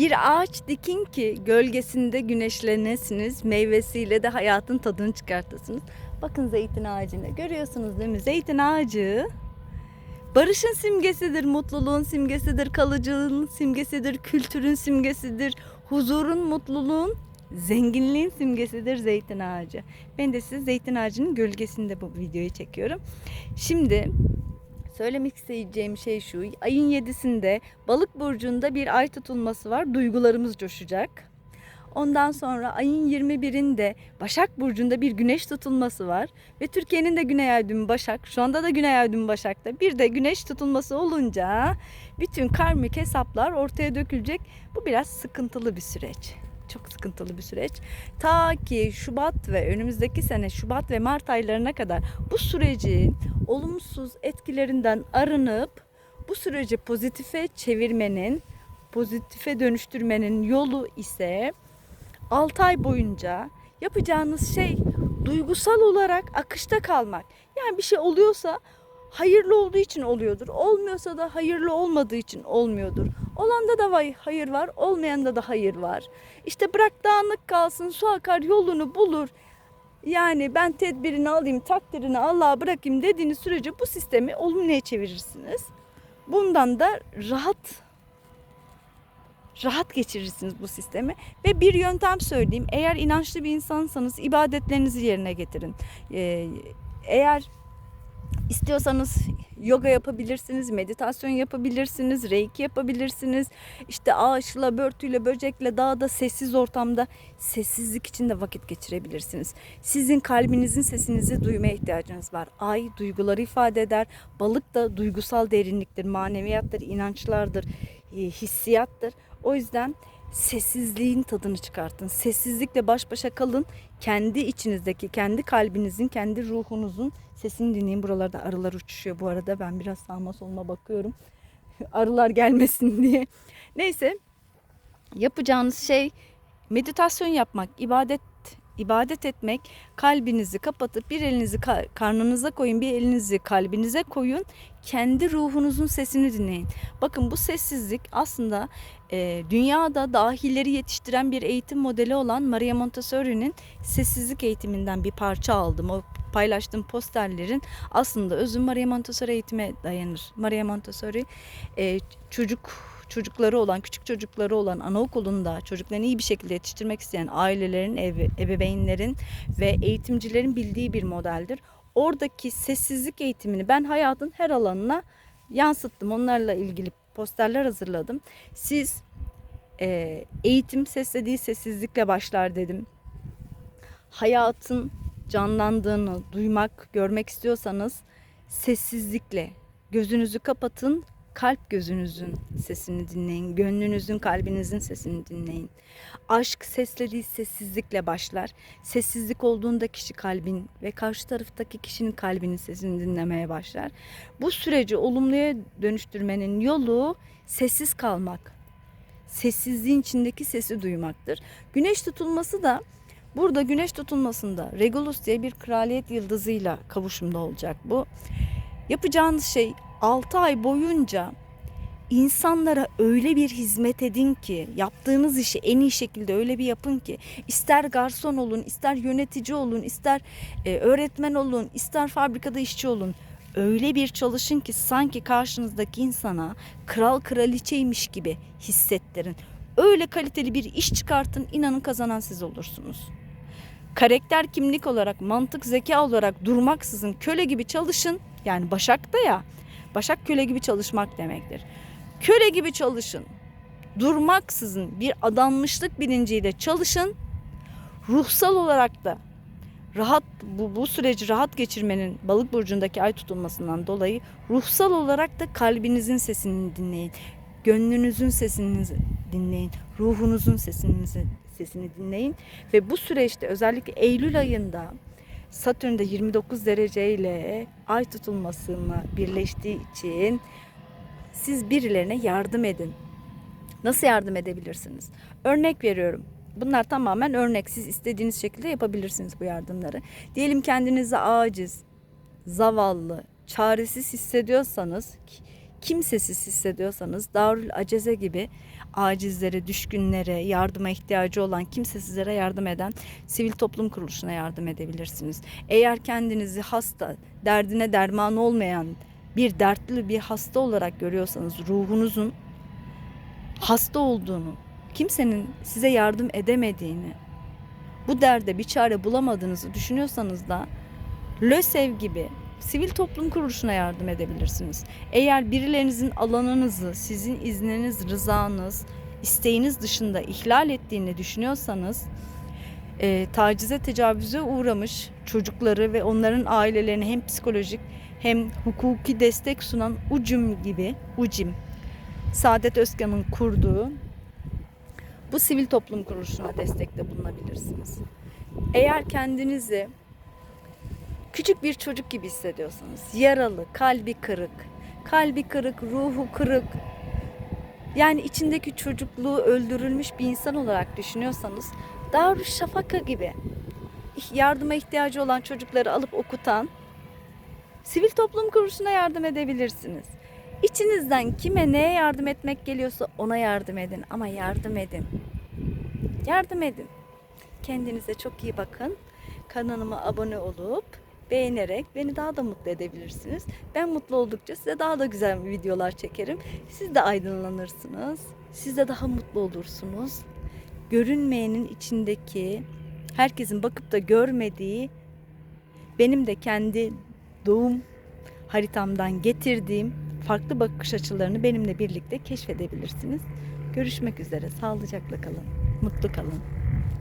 Bir ağaç dikin ki gölgesinde güneşlenesiniz, meyvesiyle de hayatın tadını çıkartasınız. Bakın zeytin ağacını görüyorsunuz değil mi? Zeytin ağacı barışın simgesidir, mutluluğun simgesidir, kalıcılığın simgesidir, kültürün simgesidir, huzurun, mutluluğun, zenginliğin simgesidir zeytin ağacı. Ben de size zeytin ağacının gölgesinde bu videoyu çekiyorum. Şimdi Söylemek isteyeceğim şey şu. Ayın 7'sinde balık burcunda bir ay tutulması var. Duygularımız coşacak. Ondan sonra ayın 21'inde Başak Burcu'nda bir güneş tutulması var. Ve Türkiye'nin de güney ay düğümü Başak. Şu anda da güney ay düğümü Başak'ta. Bir de güneş tutulması olunca bütün karmik hesaplar ortaya dökülecek. Bu biraz sıkıntılı bir süreç. Çok sıkıntılı bir süreç. Ta ki Şubat ve önümüzdeki sene Şubat ve Mart aylarına kadar bu sürecin olumsuz etkilerinden arınıp bu süreci pozitife çevirmenin, pozitife dönüştürmenin yolu ise 6 ay boyunca yapacağınız şey duygusal olarak akışta kalmak. Yani bir şey oluyorsa hayırlı olduğu için oluyordur. Olmuyorsa da hayırlı olmadığı için olmuyordur. Olanda da vay hayır var, olmayanda da hayır var. İşte bırak dağınık kalsın, su akar yolunu bulur. Yani ben tedbirini alayım, takdirini Allah'a bırakayım dediğiniz sürece bu sistemi olumluya çevirirsiniz. Bundan da rahat rahat geçirirsiniz bu sistemi. Ve bir yöntem söyleyeyim. Eğer inançlı bir insansanız ibadetlerinizi yerine getirin. Ee, eğer istiyorsanız yoga yapabilirsiniz, meditasyon yapabilirsiniz, reiki yapabilirsiniz. İşte ağaçla, börtüyle, böcekle dağda sessiz ortamda sessizlik içinde vakit geçirebilirsiniz. Sizin kalbinizin sesinizi duymaya ihtiyacınız var. Ay duyguları ifade eder. Balık da duygusal derinliktir, maneviyattır, inançlardır, e, hissiyattır. O yüzden sessizliğin tadını çıkartın. Sessizlikle baş başa kalın. Kendi içinizdeki, kendi kalbinizin, kendi ruhunuzun sesini dinleyin. Buralarda arılar uçuşuyor bu arada. Ben biraz sağma soluma bakıyorum. Arılar gelmesin diye. Neyse. Yapacağınız şey meditasyon yapmak, ibadet ibadet etmek, kalbinizi kapatıp bir elinizi ka- karnınıza koyun, bir elinizi kalbinize koyun. Kendi ruhunuzun sesini dinleyin. Bakın bu sessizlik aslında e, dünyada dahileri yetiştiren bir eğitim modeli olan Maria Montessori'nin sessizlik eğitiminden bir parça aldım. O paylaştığım posterlerin aslında özü Maria Montessori eğitime dayanır. Maria Montessori e, çocuk çocukları olan, küçük çocukları olan anaokulunda çocuklarını iyi bir şekilde yetiştirmek isteyen ailelerin, ebe, ebeveynlerin ve eğitimcilerin bildiği bir modeldir. Oradaki sessizlik eğitimini ben hayatın her alanına yansıttım. Onlarla ilgili posterler hazırladım. Siz e, eğitim sesle değil sessizlikle başlar dedim. Hayatın canlandığını duymak, görmek istiyorsanız sessizlikle gözünüzü kapatın, kalp gözünüzün sesini dinleyin. Gönlünüzün, kalbinizin sesini dinleyin. Aşk sesle değil sessizlikle başlar. Sessizlik olduğunda kişi kalbin ve karşı taraftaki kişinin kalbinin sesini dinlemeye başlar. Bu süreci olumluya dönüştürmenin yolu sessiz kalmak. Sessizliğin içindeki sesi duymaktır. Güneş tutulması da burada güneş tutulmasında Regulus diye bir kraliyet yıldızıyla kavuşumda olacak bu. Yapacağınız şey 6 ay boyunca insanlara öyle bir hizmet edin ki yaptığınız işi en iyi şekilde öyle bir yapın ki ister garson olun, ister yönetici olun, ister e, öğretmen olun, ister fabrikada işçi olun. Öyle bir çalışın ki sanki karşınızdaki insana kral kraliçeymiş gibi hissettirin. Öyle kaliteli bir iş çıkartın, inanın kazanan siz olursunuz. Karakter kimlik olarak, mantık, zeka olarak durmaksızın köle gibi çalışın. Yani Başak'ta ya, Başak köle gibi çalışmak demektir. Köle gibi çalışın. Durmaksızın bir adanmışlık bilinciyle çalışın. Ruhsal olarak da rahat bu, bu süreci rahat geçirmenin balık burcundaki ay tutulmasından dolayı ruhsal olarak da kalbinizin sesini dinleyin. Gönlünüzün sesini dinleyin. Ruhunuzun sesini, sesini dinleyin. Ve bu süreçte özellikle Eylül ayında Satürn'de 29 derece ile ay tutulmasına birleştiği için siz birilerine yardım edin. Nasıl yardım edebilirsiniz? Örnek veriyorum. Bunlar tamamen örnek. Siz istediğiniz şekilde yapabilirsiniz bu yardımları. Diyelim kendinizi aciz, zavallı, çaresiz hissediyorsanız kimsesiz hissediyorsanız Darül Aceze gibi acizlere, düşkünlere, yardıma ihtiyacı olan kimsesizlere yardım eden sivil toplum kuruluşuna yardım edebilirsiniz. Eğer kendinizi hasta, derdine derman olmayan bir dertli bir hasta olarak görüyorsanız ruhunuzun hasta olduğunu, kimsenin size yardım edemediğini, bu derde bir çare bulamadığınızı düşünüyorsanız da LÖSEV gibi sivil toplum kuruluşuna yardım edebilirsiniz. Eğer birilerinizin alanınızı, sizin izniniz, rızanız, isteğiniz dışında ihlal ettiğini düşünüyorsanız e, tacize, tecavüze uğramış çocukları ve onların ailelerini hem psikolojik hem hukuki destek sunan UCIM gibi, UCIM, Saadet Özkan'ın kurduğu bu sivil toplum kuruluşuna destekte bulunabilirsiniz. Eğer kendinizi küçük bir çocuk gibi hissediyorsanız, yaralı, kalbi kırık, kalbi kırık, ruhu kırık, yani içindeki çocukluğu öldürülmüş bir insan olarak düşünüyorsanız, Darüşşafaka gibi yardıma ihtiyacı olan çocukları alıp okutan sivil toplum kuruluşuna yardım edebilirsiniz. İçinizden kime neye yardım etmek geliyorsa ona yardım edin ama yardım edin. Yardım edin. Kendinize çok iyi bakın. Kanalıma abone olup beğenerek beni daha da mutlu edebilirsiniz. Ben mutlu oldukça size daha da güzel videolar çekerim. Siz de aydınlanırsınız. Siz de daha mutlu olursunuz. Görünmeyenin içindeki herkesin bakıp da görmediği benim de kendi doğum haritamdan getirdiğim farklı bakış açılarını benimle birlikte keşfedebilirsiniz. Görüşmek üzere. Sağlıcakla kalın. Mutlu kalın.